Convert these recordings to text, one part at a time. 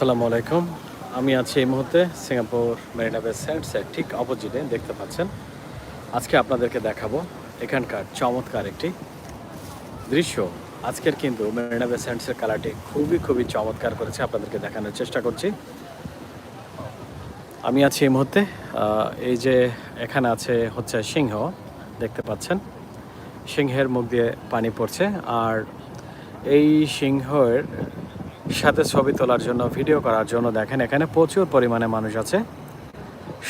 আসসালামু আলাইকুম। আমি আছি এই মুহূর্তে সিঙ্গাপুর মেরিনা বে স্যান্ডসের ঠিক অপোজিটে, দেখতে পাচ্ছেন। আজকে আপনাদেরকে দেখাবো এখানকার চমৎকার একটি দৃশ্য। আজকের কিন্তু মেরিনা বে স্যান্ডসের কালারটি খুবই খুবই চমৎকার করেছে। আপনাদেরকে দেখানোর চেষ্টা করছি। আমি আছি এই মুহূর্তে এই যে এখানে আছে হচ্ছে সিংহ, দেখতে পাচ্ছেন। সিংহের মুখ দিয়ে পানি পড়ছে। আর এই সিংহের সাথে ছবি তোলার জন্য, ভিডিও করার জন্য দেখেন, এখানে প্রচুর পরিমাণে মানুষ আছে।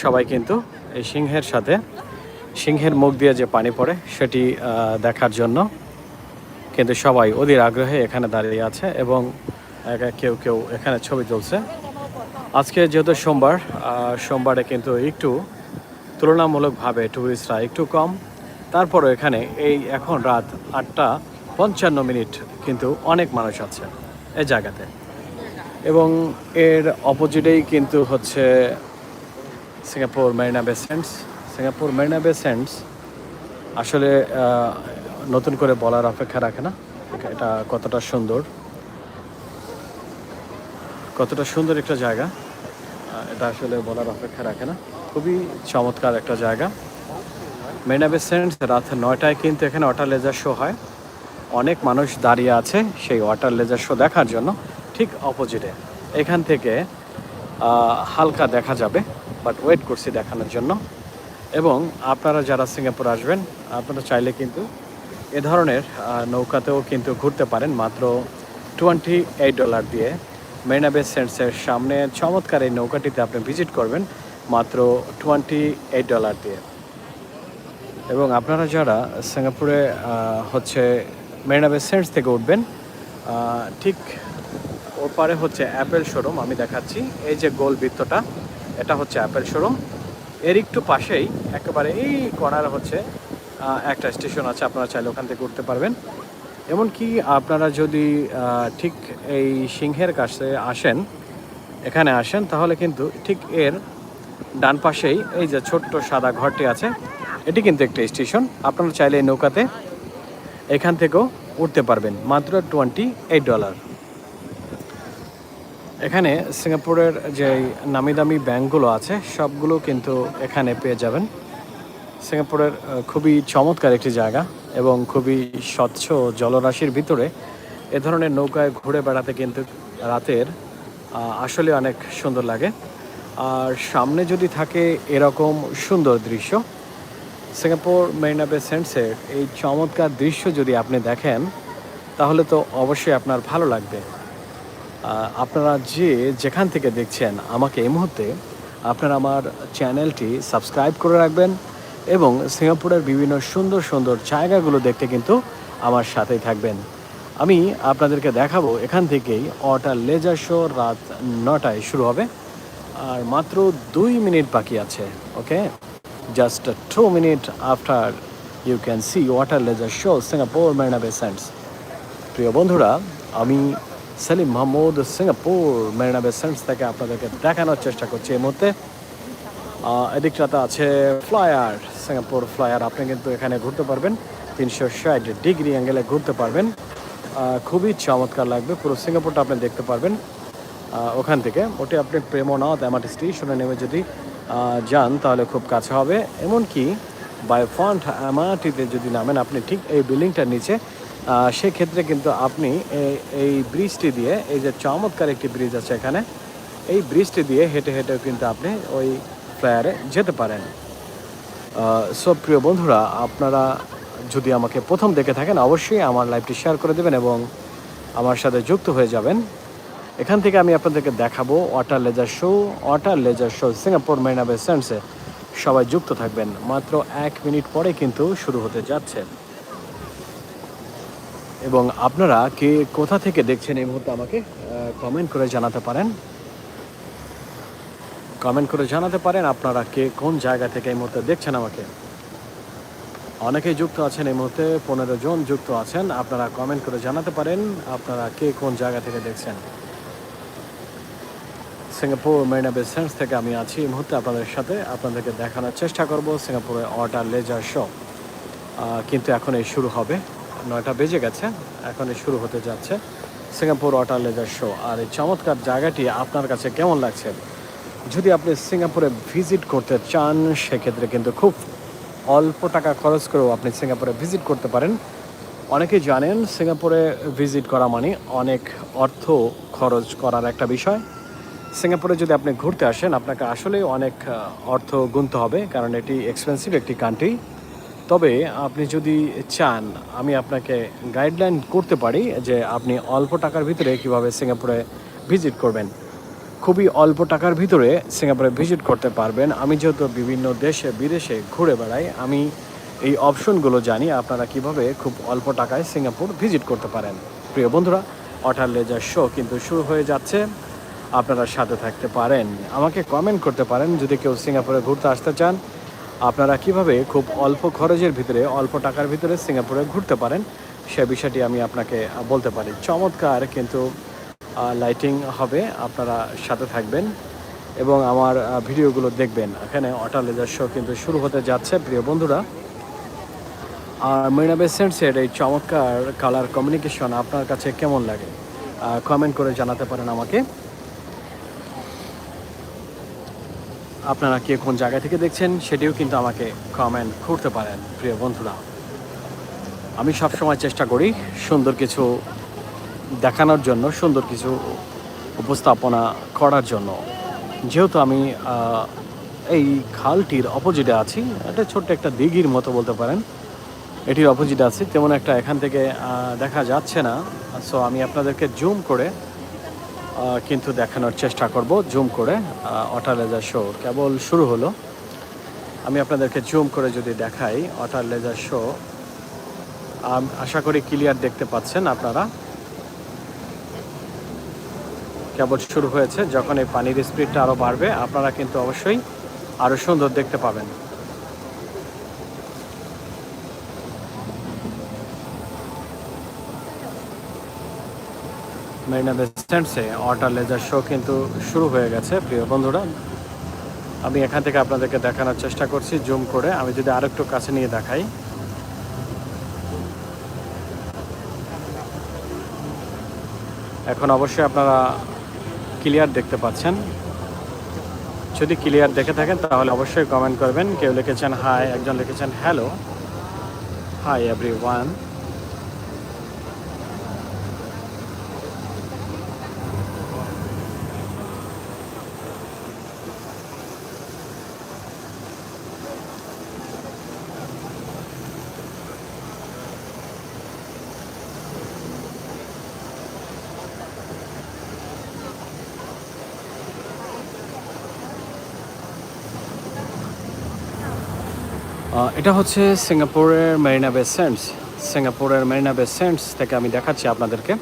সবাই কিন্তু এই সিংহের সাথে, সিংহের মুখ দিয়ে যে পানি পড়ে সেটি দেখার জন্য কিন্তু সবাই অধীর আগ্রহে এখানে দাঁড়িয়ে আছে এবং কেউ কেউ এখানে ছবি তুলছে। আজকে যেহেতু সোমবার সোমবারে কিন্তু একটু তুলনামূলকভাবে টুরিস্টরা একটু কম। তারপরও এখানে এই এখন রাত আটটা পঞ্চান্ন মিনিট কিন্তু অনেক মানুষ আছে। এই জায়গাতে। এবং এর অপোজিটেই কিন্তু হচ্ছে Singapore Marina Bay sands Singapore Marina Bay sands আসলে নতুন করে বলার অপেক্ষা রাখে না। এটা কতটা সুন্দর। কতটা সুন্দর একটা জায়গা। এটা আসলে বলার অপেক্ষা রাখে না। খুবই চমৎকার একটা জায়গা। মেরিনা বে স্যান্ডস রাত নয়টায় কিন্তু এখানে ওয়াটার লেজার শো হয়। অনেক মানুষ দাঁড়িয়ে আছে সেই ওয়াটার লেজার শো দেখার জন্য, ঠিক অপোজিটে এখান থেকে হালকা দেখা যাবে বাট ওয়েট করছি দেখানোর জন্য। এবং আপনারা যারা সিঙ্গাপুর আসবেন, আপনারা চাইলে কিন্তু এ ধরনের নৌকাতেও কিন্তু ঘুরতে পারেন। মাত্র টোয়েন্টি এইট ডলার দিয়ে মেরিনা বে সেন্টসের সামনে চমৎকার এই নৌকাটিতে আপনি ভিজিট করবেন, মাত্র টোয়েন্টি এইট ডলার দিয়ে। এবং আপনারা যারা সিঙ্গাপুরে হচ্ছে মেরিনা বে সেন্টস থেকে উঠবেন। ঠিক ওপারে হচ্ছে অ্যাপেল শোরুম আমি দেখাচ্ছি। এই যে গোল বৃত্তটা, এটা হচ্ছে অ্যাপেল শোরুম এর একটু পাশেই, একেবারে এই কর্নারে হচ্ছে একটা স্টেশন আছে, আপনারা চাইলে ওখান থেকে উঠতে পারবেন। এমনকি আপনারা যদি ঠিক এই সিংহের কাছে আসেন, এখানে আসেন, তাহলে কিন্তু ঠিক এর ডান পাশেই এই যে ছোট্ট সাদা ঘরটি আছে, এটি কিন্তু একটা স্টেশন আপনারা চাইলে নৌকাতে এখান থেকেও উঠতে পারবেন। মাত্র টোয়েন্টি এইট ডলার এখানে সিঙ্গাপুরের যে নামি দামি ব্যাংকগুলো আছে, সবগুলো কিন্তু এখানে পেয়ে যাবেন। সিঙ্গাপুরের খুবই চমৎকার একটি জায়গা এবং খুবই স্বচ্ছ জলরাশির ভিতরে এ ধরনের নৌকায় ঘুরে বেড়াতে কিন্তু রাতের আসলে অনেক সুন্দর লাগে। আর সামনে যদি থাকে এরকম সুন্দর দৃশ্য সিঙ্গাপুর মেরিনা বে সেন্টসের এই চমৎকার দৃশ্য যদি আপনি দেখেন, তাহলে তো অবশ্যই আপনার ভালো লাগবে। আপনারা যে যেখান থেকে দেখছেন আমাকে এই মুহূর্তে, আপনারা আমার চ্যানেলটি সাবস্ক্রাইব করে রাখবেন এবং সিঙ্গাপুরের বিভিন্ন সুন্দর সুন্দর জায়গাগুলো দেখতে কিন্তু আমার সাথেই থাকবেন। আমি আপনাদেরকে দেখাবো এখান থেকেই অটার লেজার শো রাত নটায় শুরু হবে। আর মাত্র দুই মিনিট বাকি আছে, okay? Just two minute after you can see water laser show Singapore Marina Bay Sands প্রিয় বন্ধুরা, আমি সেলিম মাহমুদ সিঙ্গাপুর মেরিনা বে সেন্টস থেকে আপনাদেরকে দেখানোর চেষ্টা করছি এই মুহূর্তে। এদিকটাতে আছে ফ্লায়ার সিঙ্গাপুর ফ্লায়ার, আপনি কিন্তু এখানে ঘুরতে পারবেন। তিনশো ষাট ডিগ্রি অ্যাঙ্গেলে ঘুরতে পারবেন। খুবই চমৎকার লাগবে, পুরো সিঙ্গাপুরটা আপনি দেখতে পারবেন। ওখান থেকে ওটি আপনি প্রেমনাথ, এমআরটি স্টেশনে নেমে যদি যান, তাহলে খুব কাছে হবে। এমনকি বাই ফ্রন্ট এমআরটিতে যদি নামেন, আপনি ঠিক এই বিল্ডিংটার নিচে সেক্ষেত্রে কিন্তু আপনি এই- এই ব্রিজটি দিয়ে, এই যে চমৎকার একটি ব্রিজ আছে এখানে, এই ব্রিজটি দিয়ে হেঁটে হেঁটেও কিন্তু আপনি ওই ফ্লায়ারে যেতে পারেন। সব প্রিয় বন্ধুরা, আপনারা যদি আমাকে প্রথম দেখে থাকেন, অবশ্যই আমার লাইভটি শেয়ার করে দেবেন এবং আমার সাথে যুক্ত হয়ে যাবেন। এখান থেকে আমি আপনাদেরকে দেখাবো water laser show water laser show Singapore Marina Bay সেন্টসে সবাই যুক্ত থাকবেন। মাত্র এক মিনিট পরে কিন্তু শুরু হতে যাচ্ছে। এবং আপনারা কে কোথা থেকে দেখছেন এই মুহূর্তে আমাকে কমেন্ট করে জানাতে পারেন। কমেন্ট করে জানাতে পারেন আপনারা কে কোন জায়গা থেকে এই মুহূর্তে দেখছেন আমাকে। অনেকেই যুক্ত আছেন এই মুহূর্তে, পনেরো জন যুক্ত আছেন। আপনারা কমেন্ট করে জানাতে পারেন আপনারা কে কোন জায়গা থেকে দেখছেন। সিঙ্গাপুর মেরিনা বে সেন্স থেকে আমি আছি এই মুহূর্তে আপনাদের সাথে। আপনাদেরকে দেখানোর চেষ্টা করব সিঙ্গাপুরে ওয়াটার লেজার শো। কিন্তু এখন এই শুরু হবে। নয়টা বেজে গেছে এখন এই শুরু হতে যাচ্ছে সিঙ্গাপুর ওয়াটার লেজার শো। আর এই চমৎকার জায়গাটি আপনার কাছে কেমন লাগছে? যদি আপনি সিঙ্গাপুরে ভিজিট করতে চান, সেক্ষেত্রে কিন্তু খুব অল্প টাকা খরচ করেও আপনি সিঙ্গাপুরে ভিজিট করতে পারেন। অনেকেই জানেন, সিঙ্গাপুরে ভিজিট করা মানে অনেক অর্থ খরচ করার একটা বিষয়। সিঙ্গাপুরে যদি আপনি ঘুরতে আসেন, আপনাকে আসলে অনেক অর্থ গুনতে হবে, কারণ এটি এক্সপেন্সিভ একটি কান্ট্রি তবে আপনি যদি চান, আমি আপনাকে গাইডলাইন করতে পারি যে আপনি অল্প টাকার ভিতরে কীভাবে সিঙ্গাপুরে ভিজিট করবেন। খুবই অল্প টাকার ভিতরে সিঙ্গাপুরে ভিজিট করতে পারবেন। আমি যেহেতু বিভিন্ন দেশে, বিদেশে ঘুরে বেড়াই, আমি এই অপশনগুলো জানি, আপনারা কীভাবে খুব অল্প টাকায় সিঙ্গাপুর ভিজিট করতে পারেন। প্রিয় বন্ধুরা অটার লেজার শো কিন্তু শুরু হয়ে যাচ্ছে। আপনারা সাথে থাকতে পারেন। আমাকে কমেন্ট করতে পারেন যদি কেউ সিঙ্গাপুরে ঘুরতে আসতে চান। আপনারা কীভাবে খুব অল্প খরচের ভিতরে, অল্প টাকার ভিতরে সিঙ্গাপুরে ঘুরতে পারেন? সে বিষয়টি আমি আপনাকে বলতে পারি। চমৎকার কিন্তু লাইটিং হবে। আপনারা সাথে থাকবেন এবং আমার ভিডিওগুলো দেখবেন। এখানে অটা লেজার শো কিন্তু শুরু হতে যাচ্ছে, প্রিয় বন্ধুরা। আর মেরিনা বে এই চমৎকার কালার কমিউনিকেশন আপনার কাছে কেমন লাগে? কমেন্ট করে জানাতে পারেন আমাকে। আপনারা কে কোন জায়গা থেকে দেখছেন সেটিও কিন্তু আমাকে কমেন্ট করতে পারেন, প্রিয় বন্ধুরা। আমি সবসময় চেষ্টা করি সুন্দর কিছু দেখানোর জন্য, সুন্দর কিছু উপস্থাপনা করার জন্য। যেহেতু আমি এই খালটির অপোজিটে আছি এটা ছোট্ট একটা দিঘির মতো বলতে পারেন। এটির অপোজিটে আছি, তেমন একটা এখান থেকে দেখা যাচ্ছে না। সো আমি আপনাদেরকে জুম করে কিন্তু দেখানোর চেষ্টা করব, জুম করে অটার লেজার শো কেবল শুরু হলো। আমি আপনাদেরকে জুম করে যদি দেখাই অটার লেজার শো আশা করি ক্লিয়ার দেখতে পাচ্ছেন আপনারা। কেবল শুরু হয়েছে, যখন এই পানির স্পিডটা আরও বাড়বে, আপনারা কিন্তু অবশ্যই আরও সুন্দর দেখতে পাবেন। মেরিনা বেস্ট্যান্ডসে অটার লেজার শো কিন্তু শুরু হয়ে গেছে। প্রিয় বন্ধুরা, আমি এখান থেকে আপনাদেরকে দেখানোর চেষ্টা করছি, জুম করে। আমি যদি আরেকটু কাছে নিয়ে দেখাই। এখন অবশ্যই আপনারা ক্লিয়ার দেখতে পাচ্ছেন। যদি ক্লিয়ার দেখে থাকেন, তাহলে অবশ্যই কমেন্ট করবেন। কেউ লিখেছেন, হাই। একজন লিখেছেন, হ্যালো। হাই এভরি ওয়ান এটা হচ্ছে সিঙ্গাপুরের মেরিনা বে সেন্টস। সিঙ্গাপুরের মেরিনা বে সেন্টস থেকে আমি দেখাচ্ছি আপনাদেরকে।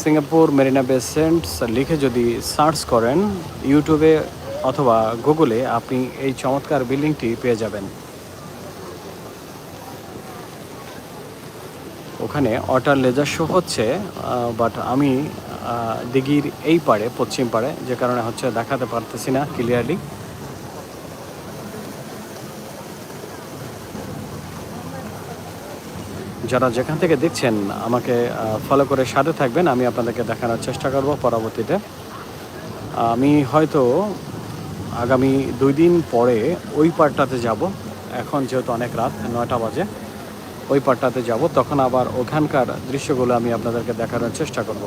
সিঙ্গাপুর মেরিনা বে সেন্টস লিখে যদি সার্চ করেন ইউটিউবে অথবা গুগলে, আপনি এই চমৎকার বিল্ডিংটি পেয়ে যাবেন। ওখানে অটার লেজার শো হচ্ছে বাট আমি দিঘির এই পাড়ে, পশ্চিম পাড়ে, যে কারণে হচ্ছে দেখাতে পারতেছি না ক্লিয়ারলি যারা যেখান থেকে দেখছেন, আমাকে ফলো করে সাথে থাকবেন, আমি আপনাদেরকে দেখানোর চেষ্টা করব পরবর্তীতে। আমি হয়তো আগামী দুই দিন পরে ওই পার্টটাতে যাব। এখন যেহেতু অনেক রাত, নয়টা বাজে, ওই পার্টটাতে যাব। তখন আবার ওখানকার দৃশ্যগুলো আমি আপনাদেরকে দেখানোর চেষ্টা করব।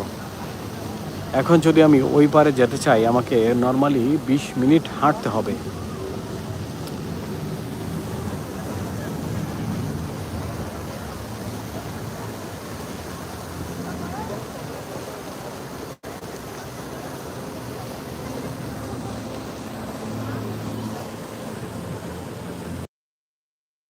এখন যদি আমি ওই পারে যেতে চাই আমাকে নর্মালি বিশ মিনিট হাঁটতে হবে।